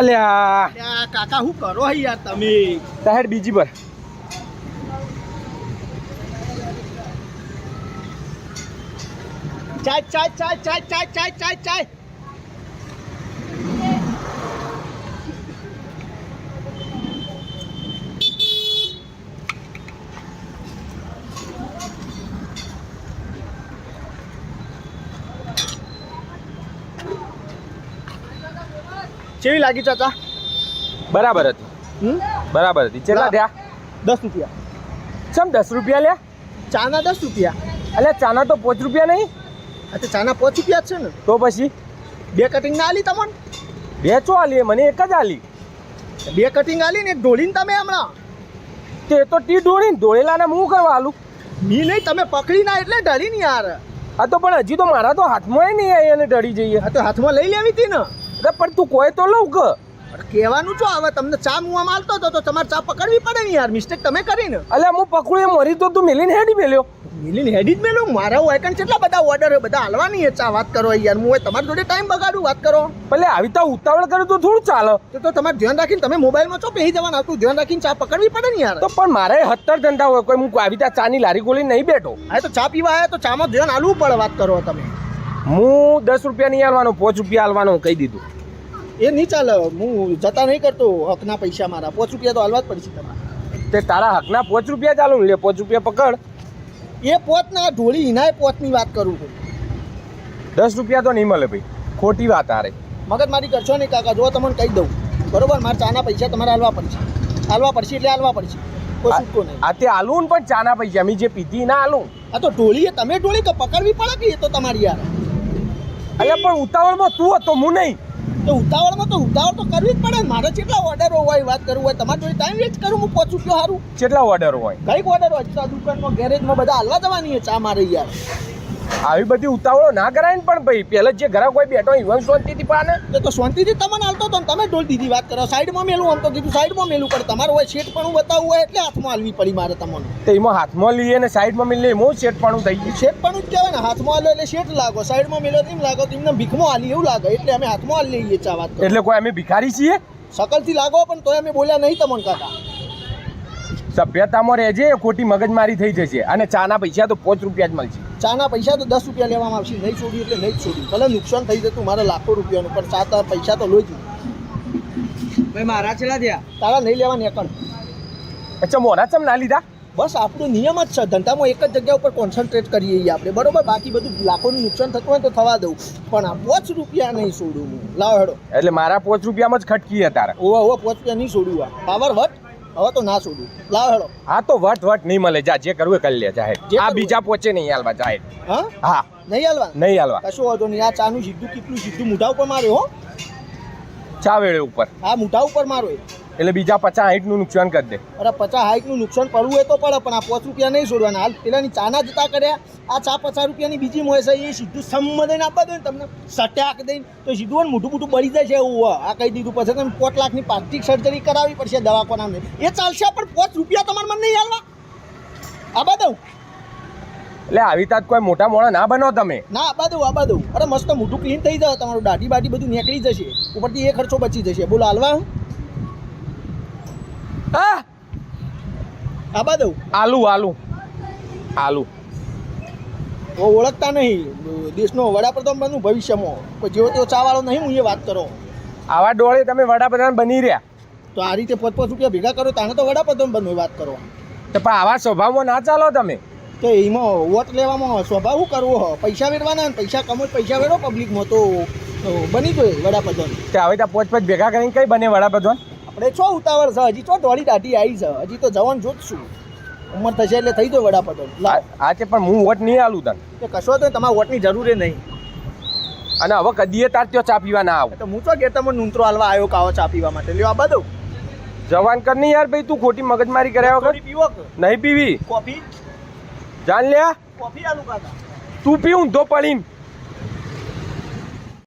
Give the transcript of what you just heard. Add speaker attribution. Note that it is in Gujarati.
Speaker 1: અલ્યા.
Speaker 2: કાકા શું કરો યાર તમે?
Speaker 1: તાહેર બીજી પર
Speaker 2: ચાય ચાય ચાય ચાય ચાય ચાય ચાય ચાય કેવી લાગી ચાચા?
Speaker 1: બરાબર હતી. બરાબર હતી. કેટલા. થયા?
Speaker 2: દસ રૂપિયા.
Speaker 1: ચમ દસ રૂપિયા લે?
Speaker 2: ચાના દસ રૂપિયા.
Speaker 1: અલ્યા ચાના તો પાંચ રૂપિયા નહીં?
Speaker 2: અચ્છા ચાના પાંચ રૂપિયા છે ને?
Speaker 1: તો પછી?
Speaker 2: બે કટિંગ ના આલી તમને?
Speaker 1: બે ચો આલી? મને એક જ આલી.
Speaker 2: બે કટિંગ આલી ને એક ઢોળીને તમે હમણાં?
Speaker 1: તે તો ટી ઢોળીને ઢોળેલાને હું કરવા આલું?
Speaker 2: મી નહીં તમે પકડી ના એટલે ઢળી નહીં યાર.
Speaker 1: આ તો પણ હજી તો મારા તો હાથમાં નહીં અને ડળી જઈએ.
Speaker 2: આ તો હાથમાં લઈ લેવી હતી ને.
Speaker 1: અરે પણ તું કોઈ તો લઉં કે?
Speaker 2: કહેવાનું છો હવે તમને ચા મુવા માલતો હતો તો તમારે ચા પકડવી પડે ને યાર. મિસ્ટેક તમે કરીને.
Speaker 1: અલ્યા હું પકડું એમ મરી તો તું મિલીને હેડી મેલ્યો.
Speaker 2: મિલીને હેડી જ મેલ્યો? મારા વાયકન કેટલા બધા ઓર્ડર બધા હાલવાની છે? ચા વાત કરો યાર. હું તમારી જોડે ટાઈમ બગાડું વાત કરો.
Speaker 1: ભલે આવી તો ઉતાવળ કરે તો થોડું ચાલે.
Speaker 2: તો તો તમારે ધ્યાન રાખીને તમે મોબાઈલમાં છો પહેરી જવાના. હતું ધ્યાન રાખીને ચા પકડવી પડે ને યાર.
Speaker 1: તો પણ મારે હત્તર ધંધા હોય. કોઈ હું આવી ત્યાં ચાની લારી ગોલી નહીં બેઠો.
Speaker 2: હા તો ચા પીવા આવ્યા તો ચામાં ધ્યાન આલવું પડે વાત કરો તમે.
Speaker 1: હું દસ રૂપિયા નહીં આલવાનો પાંચ રૂપિયા આલવાનું કહી દીધું.
Speaker 2: એ નહીં ચાલે. હું જતા નહીં કરતો હકના પૈસા મારા. પાંચ રૂપિયા તો હાલવા જ પડશે તમારે.
Speaker 1: તે તારા હકના પાંચ રૂપિયા ચાલુ લે પાંચ રૂપિયા પકડ.
Speaker 2: એ પોત ના ઢોળી હિનાય પોતની વાત કરું છું.
Speaker 1: દસ રૂપિયા તો નહીં મળે ભાઈ. ખોટી વાત આરે
Speaker 2: મગજ મારી કરશો નહીં કાકા? જો તમને કહી દઉં. બરોબર? મારા ચાના પૈસા તમારે હાલવા પડશે. હાલવા પડશે એટલે હાલવા પડશે. કોઈ છૂટકો નહીં.
Speaker 1: આ તે આલું ને પણ ચાના પૈસા. મેં જે પીધી ના આલું.
Speaker 2: આ તો ઢોળી તમે ઢોળી કે પકડવી પડે કે એ તો તમારી યાર?
Speaker 1: અલ્યા પણ ઉતાવળમાં તું હતો હું નહીં.
Speaker 2: તો ઉતાવળમાં તો ઉતાવળ તો કરવી જ પડે. મારે કેટલા ઓર્ડરો હોય વાત કરવું હોય. તમારે જોડે ટાઈમ વેસ્ટ કરું હું પહોંચું કયો સારું
Speaker 1: કેટલા ઓર્ડર હોય.
Speaker 2: કંઈક ઓર્ડર હોય દુકાનમાં ગેરેજમાં બધા હાલવા જવાની છે ચા મારે યાર.
Speaker 1: આવી બધી ઉતાવળો ના કરાય ને પણ ભાઈ પેલા જે ઘરે કોઈ બેઠો ઈવન શાંતિથી પાને
Speaker 2: એ તો શાંતિથી તમને હાલતો હતો ને તમે ઢોલ દીધી વાત કરો. સાઈડમાં મેલું આમ તો કીધું સાઈડમાં મેલું પડે તમારું હોય શેઠ પણ બતાવવું હોય એટલે હાથમાં હાલવી પડી મારે તમને.
Speaker 1: તો એમાં હાથમાં લઈએ ને સાઈડમાં મિલીએ એમાં પણ થઈ ગયું
Speaker 2: શેઠ પણ જ કહેવાય ને હાથમાં હાલો એટલે શેઠ લાગો. સાઈડમાં મેલો તેમ એમ લાગો તો એમને ભીખમાં હાલી એવું લાગે. એટલે અમે હાથમાં હાલી લઈએ ચા વાત
Speaker 1: એટલે કોઈ અમે ભિખારી છીએ?
Speaker 2: શકલથી લાગો પણ તોય અમે બોલ્યા નહીં તમને કાકા.
Speaker 1: સભ્યતામાં રહેજે ખોટી મગજમારી થઈ જશે. અને ચાના પૈસા તો પાંચ રૂપિયા જ મળશે.
Speaker 2: ચાના પૈસા તો દસ રૂપિયા લેવામાં આવશે નહીં છોડ્યું એટલે નહીં જ છોડ્યું. ભલે નુકસાન થઈ જતું મારે લાખો રૂપિયાનું પણ ચા તારા પૈસા તો લોઈ
Speaker 3: ભાઈ મારા છેલ્લા થયા.
Speaker 2: તારા નહીં લેવાની એકણ
Speaker 1: અચ્છા મોડા ચમ ના લીધા?
Speaker 2: બસ આપણો નિયમ જ છે. ધંધામાં એક જ જગ્યા ઉપર કોન્સન્ટ્રેટ કરીએ છીએ આપણે. બરોબર? બાકી બધું લાખોનું નુકસાન થતું હોય તો થવા દઉં. પણ આ પોચ રૂપિયા નહીં છોડું હું. લાવ હેડો.
Speaker 1: એટલે મારા પોચ રૂપિયામાં જ ખટકી હતા તારા
Speaker 2: ઓવા ઓવા પોચ રૂપિયા નહીં છોડું આ. પાવર વટ હવે તો ના છોડું લાવ હેડો.
Speaker 1: હા તો વટ વટ નહીં મળે. જા જે કરવું એ કરી લે જાહેર. આ બીજા પોચે નહીં હાલવા જાહેર.
Speaker 2: હા?
Speaker 1: હા.
Speaker 2: નહીં હાલવા?
Speaker 1: નહીં હાલવા.
Speaker 2: કશું વાંધો નહીં. આ ચાનું સીધું કેટલું સીધું મુઠા ઉપર માર્યો હો.
Speaker 1: ચા વેળે ઉપર.
Speaker 2: હા મુઠા ઉપર મારો એ
Speaker 1: એટલે બીજા પચાસ હાઈટનું નુકસાન કરી દે.
Speaker 2: અરે પચાસ હાઈટનું નુકસાન પડવું હોય તો પડે પણ આ પાંચ રૂપિયા નહીં છોડવાના. હાલ પેલાની ચાના જતા કર્યા આ ચા પચાસ રૂપિયાની બીજી મળે છે એ સીધું સમ દઈને આપવા દે ને તમને સટાક દઈને. તો સીધું મોટું મોટું બળી જાય છે એવું આ કહી દીધું પછી તમે પોત લાખની પ્લાસ્ટિક સર્જરી કરાવવી પડશે દવાખાનાને. એ ચાલશે પણ પાંચ રૂપિયા તમારે મને નહીં હાલવા. આબા દઉં
Speaker 1: એટલે આવી તાત કોઈ મોટા મોડા ના બનો તમે.
Speaker 2: ના આબા દઉં આબા દઉં અરે મસ્ત મોટું ક્લીન થઈ જાય તમારું દાઢી બાઢી બધું નીકળી જશે. ઉપરથી એ ખર્ચો બચી જશે. બોલો હાલવા
Speaker 1: હા.
Speaker 2: આબા દઉં.
Speaker 1: આલુ આલુ. આલુ.
Speaker 2: ઓળખતા નહીં. દેશનો વડાપ્રધાન બનવું ભવિષ્યમાં. કોઈ જેવો તેવો ચાવાળો નહીં હું એ વાત કરો.
Speaker 1: આવા ડોળે તમે વડાપ્રધાન બની રહ્યા.
Speaker 2: તો આ રીતે પાંચ પાંચ રૂપિયા ભેગા કરો તાને તો વડાપ્રધાન બનવું વાત કરો.
Speaker 1: તો પણ આવા સ્વભાવમાં ના ચાલો તમે.
Speaker 2: તો એમાં વોટ લેવામાં સ્વભાવ શું કરવો? પૈસા વેરવાના ને પૈસા કમો પૈસા વેરો પબ્લિકમાં તો તો બની ગયો વડાપ્રધાન.
Speaker 1: તે હવે ત્યાં પોચ પોચ ભેગા કરીને કઈ બને વડાપ્રધાન?
Speaker 2: આપણે છો ઉતાવળ છે? હજી છો દોડી દાઢી આવી છે? હજી તો જવાન જોતશું ઉંમર થશે એટલે થઈ જાય વડાપ્રધાન લાવ
Speaker 1: આ છે પણ હું વોટ નહીં આલું તને.
Speaker 2: કશો તો તમારા વોટની જરૂર નહીં.
Speaker 1: અને હવે કદીએ તાર ત્યાં ચા પીવા ના આવો.
Speaker 2: તો હું તો કે તમે નૂંતરો હાલવા આવ્યો કાવો ચા પીવા માટે? લ્યો આ બધું.
Speaker 1: જવાન કર નહીં યાર ભાઈ તું ખોટી મગજમારી કર્યા વગર.
Speaker 2: પીવો
Speaker 1: નહીં પીવી.
Speaker 2: કોફી?
Speaker 1: જાન લે
Speaker 2: કોફી આલુ કાકા.
Speaker 1: તું પી ઊંધો પડીને.